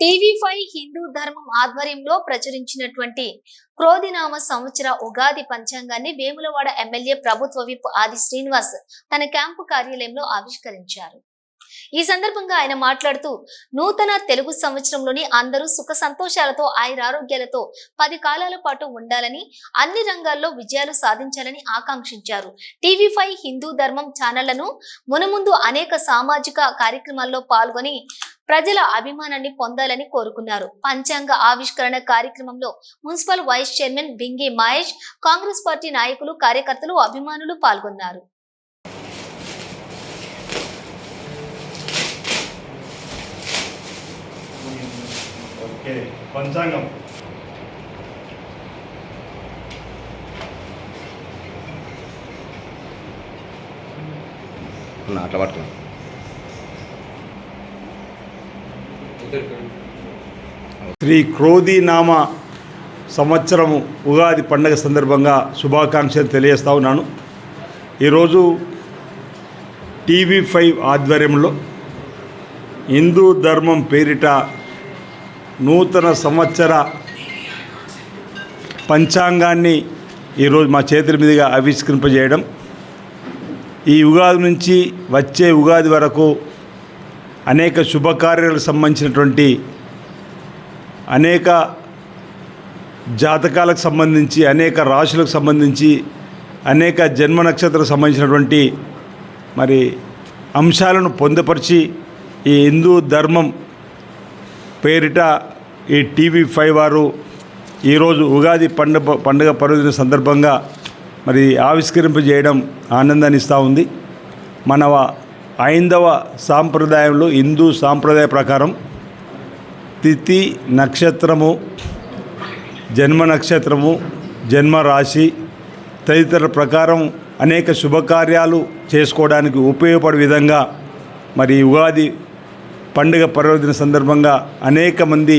TV five Hindu ధర్మం ఆధ్వర్యంలో ప్రచురించినటువంటి క్రోధినామ సంవత్సర ఉగాది పంచాంగాన్ని వేములవాడ ఎమ్మెల్యే ప్రభుత్వ విప్ ఆది శ్రీనివాస్ తన క్యాంపు కార్యాలయంలో ఆవిష్కరించారు. ఈ సందర్భంగా ఆయన మాట్లాడుతూ నూతన తెలుగు సంవత్సరంలోని అందరూ సుఖ సంతోషాలతో ఆయురారోగ్యాలతో పది కాలాల పాటు ఉండాలని అన్ని రంగాల్లో విజయాలు సాధించాలని ఆకాంక్షించారు. టీవీ ఫైవ్ హిందూ ధర్మం ఛానళ్ళను మునముందు అనేక సామాజిక కార్యక్రమాల్లో పాల్గొని ప్రజల అభిమానాన్ని పొందాలని కోరుకున్నారు. పంచాంగ ఆవిష్కరణ కార్యక్రమంలో municipal vice chairman Bingi Mahesh Congress party నాయకులు కార్యకర్తలు అభిమానులు పాల్గొన్నారు. పంచాంగం. అట్లా పట్టుకున్నా శ్రీ క్రోధీనామ సంవత్సరము ఉగాది పండగ సందర్భంగా శుభాకాంక్షలు తెలియజేస్తా ఉన్నాను. ఈరోజు టీవీ ఫైవ్ ఆధ్వర్యంలో హిందూ ధర్మం పేరిట నూతన సంవత్సర పంచాంగాన్ని ఈరోజు మా చేతుల మీదుగా ఆవిష్కరింపజేయడం. ఈ ఉగాది నుంచి వచ్చే ఉగాది వరకు అనేక శుభకార్యాలకు సంబంధించినటువంటి అనేక జాతకాలకు సంబంధించి అనేక రాశులకు సంబంధించి అనేక జన్మ నక్షత్రాలకు సంబంధించినటువంటి మరి అంశాలను పొందుపరిచి ఈ హిందూ ధర్మం పేరిట ఈ టీవీ ఫైవ్ వారు ఈరోజు ఉగాది పండుగ పండుగ పర్వదిన సందర్భంగా మరి ఆవిష్కరింపజేయడం ఆనందాన్ని ఇస్తూ ఉంది. మన ఐందవ సాంప్రదాయంలో హిందూ సాంప్రదాయ ప్రకారం తిథి నక్షత్రము జన్మ నక్షత్రము జన్మ రాశి తదితర ప్రకారం అనేక శుభకార్యాలు చేసుకోవడానికి ఉపయోగపడే విధంగా మరి ఉగాది పండుగ పర్వదిన సందర్భంగా అనేక మంది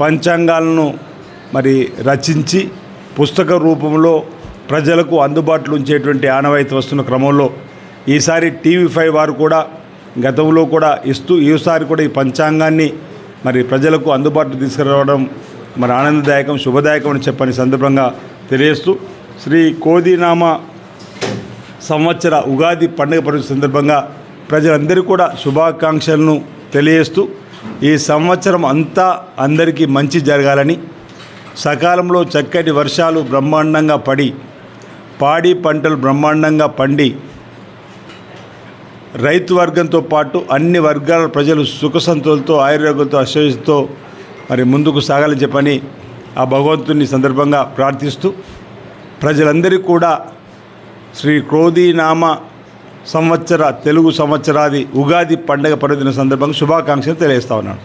పంచాంగాలను మరి రచించి పుస్తక రూపంలో ప్రజలకు అందుబాటులో ఉంచేటువంటి ఆనవాయితీ వస్తున్న క్రమంలో ఈసారి టీవీ ఫైవ్ వారు కూడా గతంలో కూడా ఇస్తూ ఈసారి కూడా ఈ పంచాంగాన్ని మరి ప్రజలకు అందుబాటులో తీసుకురావడం మరి ఆనందదాయకం శుభదాయకం అని చెప్పని సందర్భంగా తెలియజేస్తూ శ్రీ కోదినామ సంవత్సర ఉగాది పండుగ పర్వ సందర్భంగా ప్రజలందరూ కూడా శుభాకాంక్షలను తెలియజేస్తూ ఈ సంవత్సరం అంతా అందరికీ మంచి జరగాలని సకాలంలో చక్కటి వర్షాలు బ్రహ్మాండంగా పడి పాడి పంటలు బ్రహ్మాండంగా పండి రైతు వర్గంతో పాటు అన్ని వర్గాల ప్రజలు సుఖ సంతోలతో ఆయుర్వేగంతో మరి ముందుకు సాగాలని చెప్పని ఆ భగవంతుని సందర్భంగా ప్రార్థిస్తూ ప్రజలందరికీ కూడా శ్రీ క్రోధీనామ సంవత్సర తెలుగు సంవత్సరాది ఉగాది పండగ పర్వదిన సందర్భంగా శుభాకాంక్షలు తెలియజేస్తా ఉన్నాను.